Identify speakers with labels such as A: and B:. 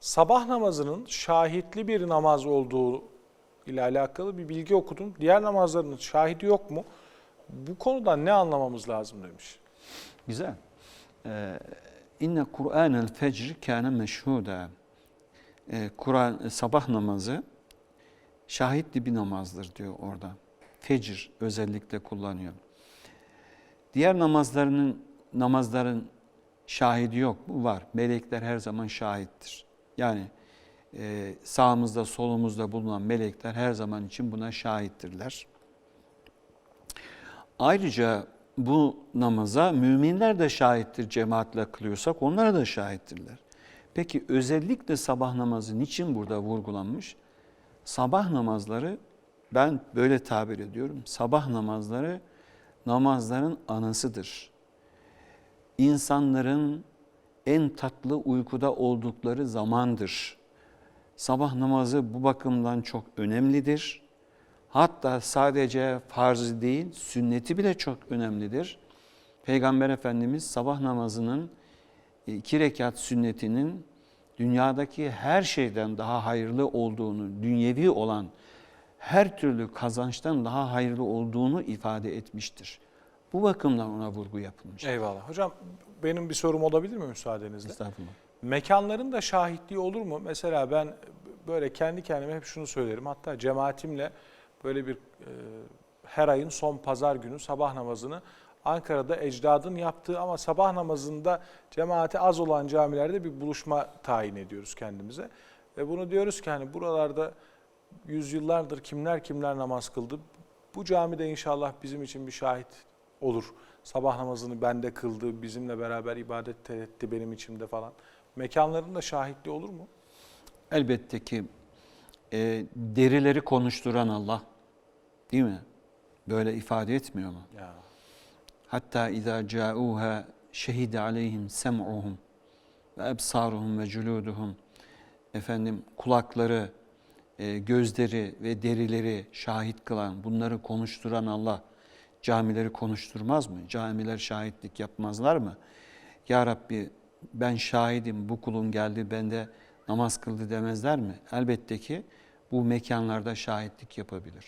A: sabah namazının şahitli bir namaz olduğu ile alakalı bir bilgi okudum. Diğer namazların şahidi yok mu? Bu konuda ne anlamamız lazım demiş.
B: Güzel. Ee, İnne Kur'anel fecr kâne meşhuda. Ee, Kur'an sabah namazı şahitli bir namazdır diyor orada. Fecr özellikle kullanıyor. Diğer namazlarının namazların şahidi yok mu? Var. Melekler her zaman şahittir. Yani e, sağımızda solumuzda bulunan melekler her zaman için buna şahittirler. Ayrıca bu namaza müminler de şahittir cemaatle kılıyorsak onlara da şahittirler. Peki özellikle sabah namazı niçin burada vurgulanmış? Sabah namazları ben böyle tabir ediyorum. Sabah namazları namazların anasıdır. İnsanların en tatlı uykuda oldukları zamandır. Sabah namazı bu bakımdan çok önemlidir. Hatta sadece farzı değil, sünneti bile çok önemlidir. Peygamber Efendimiz sabah namazının iki rekat sünnetinin dünyadaki her şeyden daha hayırlı olduğunu, dünyevi olan her türlü kazançtan daha hayırlı olduğunu ifade etmiştir. Bu bakımdan ona vurgu yapılmış.
A: Eyvallah. Hocam benim bir sorum olabilir mi müsaadenizle?
B: Estağfurullah.
A: Mekanların da şahitliği olur mu? Mesela ben böyle kendi kendime hep şunu söylerim. Hatta cemaatimle böyle bir e, her ayın son pazar günü sabah namazını Ankara'da ecdadın yaptığı ama sabah namazında cemaati az olan camilerde bir buluşma tayin ediyoruz kendimize. Ve bunu diyoruz ki hani buralarda yüzyıllardır kimler kimler namaz kıldı. Bu camide inşallah bizim için bir şahit olur. Sabah namazını bende kıldı, bizimle beraber ibadet etti benim içimde falan. Mekanların da şahitliği olur mu?
B: Elbette ki e, derileri konuşturan Allah değil mi? Böyle ifade etmiyor mu?
A: Ya.
B: Hatta izâ câûhâ şehide aleyhim sem'uhum ve ebsaruhum ve culuduhum efendim kulakları, e, gözleri ve derileri şahit kılan, bunları konuşturan Allah camileri konuşturmaz mı? Camiler şahitlik yapmazlar mı? Ya Rabbi ben şahidim, bu kulun geldi bende namaz kıldı demezler mi? Elbette ki bu mekanlarda şahitlik yapabilir.